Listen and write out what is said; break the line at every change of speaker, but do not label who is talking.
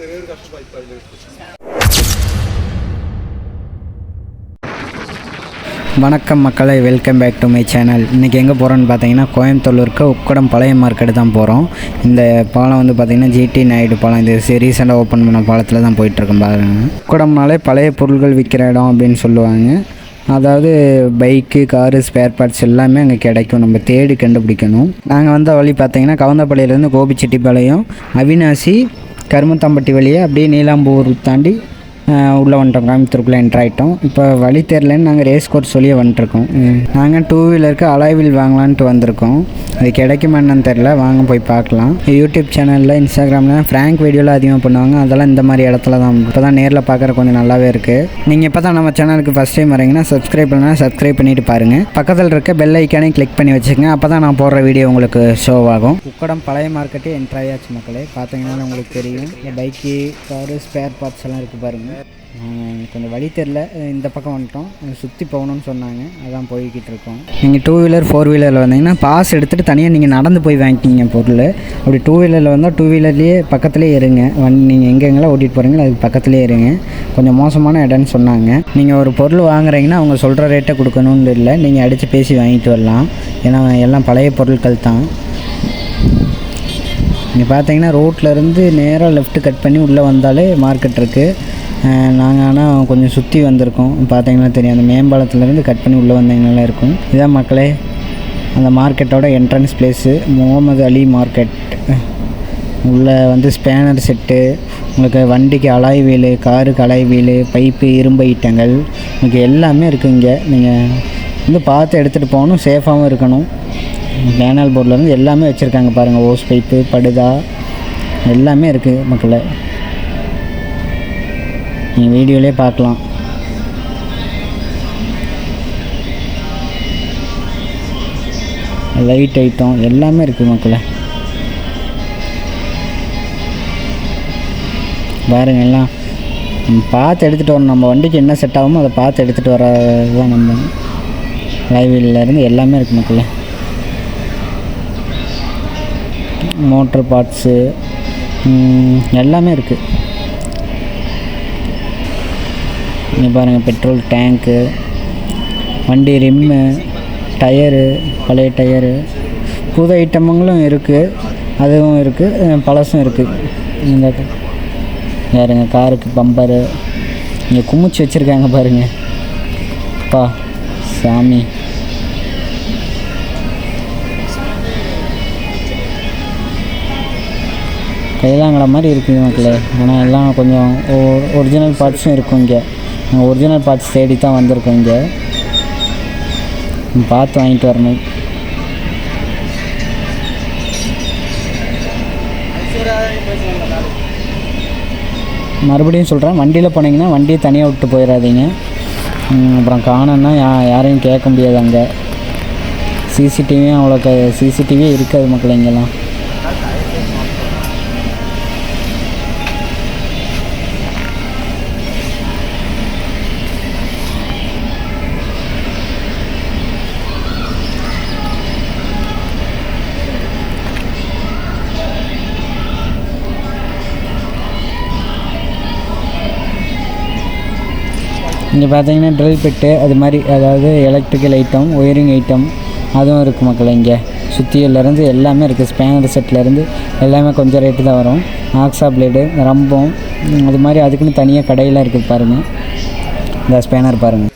செவேறு கஷ்டப்பாய்ப்பா
வணக்கம் மக்களை welcome back to my channel இன்றைக்கி எங்கே போகிறோன்னு பார்த்தீங்கன்னா கோயம்புத்தூருக்கு உக்கடம் பழைய மார்க்கெட்டு தான் போகிறோம் இந்த பாலம் வந்து பார்த்திங்கன்னா ஜிடி நாயுடு பாலம். இது ரீசெண்டாக ஓப்பன் பண்ண பாலத்தில் தான் போயிட்டுருக்கோம் பாருங்க. உக்கடம்னாலே பழைய பொருட்கள் விற்கிற இடம் அப்படின்னு சொல்லுவாங்க. அதாவது பைக்கு காரு ஸ்பேர் பார்ட்ஸ் எல்லாமே அங்கே கிடைக்கும். நம்ம தேடி கண்டுபிடிக்கணும். நாங்கள் வந்த வழி பார்த்தீங்கன்னா கவுந்தப்பாளையிலேருந்து கோபிச்செட்டிப்பாளையம் அவினாசி கருமத்தம்பட்டி வழியே அப்படியே நீலாம்பூர் தாண்டி உள்ளே வந்துட்டோம் கோயம்புத்தூருக்குள்ளே என்ட்ரு ஆகிட்டோம் இப்போ வழி தெரிலன்னு நாங்கள் ரேஸ் கோர்ஸ் சொல்லியே வந்துட்டுருக்கோம். நாங்கள் டூ வீலருக்கு அலாய்வில் வாங்கலான்ட்டு வந்திருக்கோம். அது கிடைக்குமா என்னன்னு தெரில வாங்க போய் பார்க்கலாம். யூடியூப் சேனலில் இன்ஸ்டாகிராமில் ஃப்ராங்க் வீடியோலாம் அதிகமாக பண்ணுவாங்க. அதெல்லாம் இந்த மாதிரி இடத்துல தான். இப்போ தான் நேரில் பார்க்குற கொஞ்சம் நல்லாவே இருக்குது நீங்கள் இப்போ தான் நம்ம சேனலுக்கு ஃபஸ்ட் டைம் வரீங்கன்னா சப்ஸ்கிரைப் பண்ணால் சப்ஸ்கிரைப் பண்ணிட்டு பாருங்கள் பக்கத்தில் இருக்க பெல் ஐக்கானே கிளிக் பண்ணி வச்சுக்கோங்க. அப்போ தான் நான் போடுற வீடியோ உங்களுக்கு ஷோ ஆகும். உக்கடம் பழைய மார்க்கெட்டே என்ட்ரு ஆயாச்சு மக்களே. பார்த்தீங்கன்னா உங்களுக்கு தெரியும். இந்த பைக்கு காரு ஸ்பேர் பார்ட்ஸ் எல்லாம் இருக்குது பாருங்கள் கொஞ்சம் வழி தெரில இந்த பக்கம் வந்துட்டோம். சுற்றி போகணும்னு சொன்னாங்க. அதான் போய்கிட்டு இருக்கோம். நீங்கள் டூ வீலர் ஃபோர் வீலரில் வந்தீங்கன்னா பாஸ் எடுத்துகிட்டு தனியாக நீங்கள் நடந்து போய் வாங்கிக்கிங்க பொருள். அப்படி டூ வீலரில் வந்தால் டூ வீலர்லேயே பக்கத்துலேயே இருங்க வண்டி நீங்கள் எங்கெங்கெல்லாம் ஓட்டிகிட்டு போகிறீங்களோ அதுக்கு பக்கத்துலேயே இருங்க கொஞ்சம் மோசமான இடம்னு சொன்னாங்க. நீங்கள் ஒரு பொருள் வாங்குறீங்கன்னா அவங்க சொல்கிற ரேட்டை கொடுக்கணும்னு இல்லை. நீங்கள் அடித்து பேசி வாங்கிட்டு வரலாம். ஏன்னா எல்லாம் பழைய பொருட்கள் தான். நீங்கள் பார்த்தீங்கன்னா ரோட்லேருந்து நேராக லெஃப்ட் கட் பண்ணி உள்ளே வந்தாலே மார்க்கெட் இருக்குது நாங்கள் ஆனால் கொஞ்சம் சுற்றி வந்திருக்கோம். பார்த்தீங்கன்னா தெரியும். அந்த மேம்பாலத்துலேருந்து கட் பண்ணி உள்ளே வந்தீங்கனால இருக்கும். இதான் மக்களே அந்த மார்க்கெட்டோட entrance place Mohammed Ali market உள்ளே வந்து ஸ்பேனர் செட்டு உங்களுக்கு வண்டிக்கு அலாய் வீலு காருக்கு அலாய் வீல் பைப்பு இரும்பு ஐட்டங்கள். உங்களுக்கு எல்லாமே இருக்குது இங்கே. நீங்கள் வந்து பார்த்து எடுத்துகிட்டு போகணும். சேஃபாகவும் இருக்கணும். பேனல் போர்ட்லேருந்து எல்லாமே வச்சுருக்காங்க பாருங்கள் ஓஸ் பைப்பு படுதா எல்லாமே இருக்குது மக்களை. நீங்கள் வீடியோலே பார்க்கலாம். லைட் ஐட்டம் எல்லாமே இருக்குது மக்களை. பாருங்கள் எல்லாம். பார்த்து எடுத்துகிட்டு வரணும். நம்ம வண்டிக்கு என்ன செட் ஆகுமோ அதை பார்த்து எடுத்துகிட்டு வரது தான் நம்ம லைவ்லேருந்து எல்லாமே இருக்குது மக்களே. மோட்ரு பார்ட்ஸு எல்லாமே இருக்குது இங்கே பாருங்கள் பெட்ரோல் டேங்க்கு வண்டி ரிம்மு டயரு பழைய டயரு புது ஐட்டமுங்களும் இருக்குது அதுவும் இருக்குது பழசும் இருக்குது இந்த பாருங்க காருக்கு பம்பரு இங்கே குமிச்சு வச்சுருக்காங்க பாருங்கள் பா சாமி. கைலாங்கடை மாதிரி இருக்குது மக்களே. ஆனால் எல்லாம் கொஞ்சம் ஒரிஜினல் பார்ட்ஸும் இருக்கும் இங்கே. ஒரிஜினல் பார்ட்ஸ் தேடி தான் வந்திருக்கோம் இங்கே. பார்த்து வாங்கிட்டு வரணும். மறுபடியும் சொல்கிறேன் வண்டியில் போனீங்கன்னா வண்டியை தனியாக விட்டு போயிடாதீங்க அப்புறம் காணோன்னா யா யாரையும் கேட்க முடியாது அங்கே. சிசிடிவியும் அவ்வளோ சிசிடிவியே இருக்காது மக்கள் இங்கெல்லாம். இங்கே பார்த்தீங்கன்னா ட்ரில் பிட்டு அது மாதிரி அதாவது எலக்ட்ரிக்கல் ஐட்டம் ஒயரிங் ஐட்டம் அதுவும் இருக்குது மக்கள் இங்கே. சுத்தியிலேருந்து எல்லாமே இருக்குது ஸ்பேனர் செட்லேருந்து எல்லாமே கொஞ்சம் ரேட்டு தான் வரும். ஆக்ஸா பிளேடு ரம்பம் அது மாதிரி அதுக்குன்னு தனியாக கடையெல்லாம் இருக்குது பாருங்கள் இந்த ஸ்பேனர் பாருங்கள்